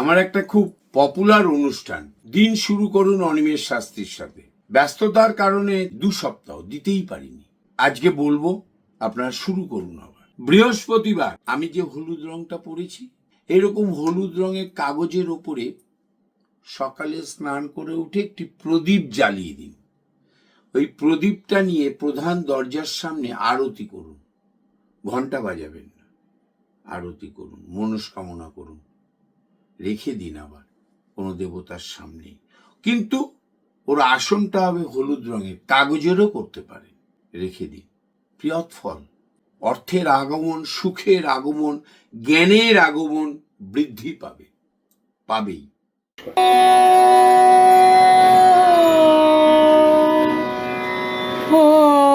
আমার একটা খুব পপুলার অনুষ্ঠান। দিন শুরু করুন অনিমেষ শাস্ত্রীর সাথে। ব্যস্ততার কারণে দু সপ্তাহ দিতেই পারিনি। আজকে বলব, আপনারা শুরু করুন আবার। বৃহস্পতিবার আমি যে হলুদ রংটা পরেছি, এরকম হলুদ রঙের কাগজের ওপরে সকালে স্নান করে উঠে একটি প্রদীপ জ্বালিয়ে দিন। ওই প্রদীপটা নিয়ে প্রধান দরজার সামনে আরতি করুন। ঘণ্টা বাজাবেন না। আরতি করুন, মনস্কামনা করুন। রেখে দিন আবার, কোনো দেবতার সামনেই কিন্তু ওর আসনটা হবে হলুদ রঙের, কাগজেরও করতে পারেন। রেখে দিন। প্রিয়ত ফল। অর্থের আগমন, সুখের আগমন, জ্ঞানের আগমন বৃদ্ধি পাবে। পাবেই। ও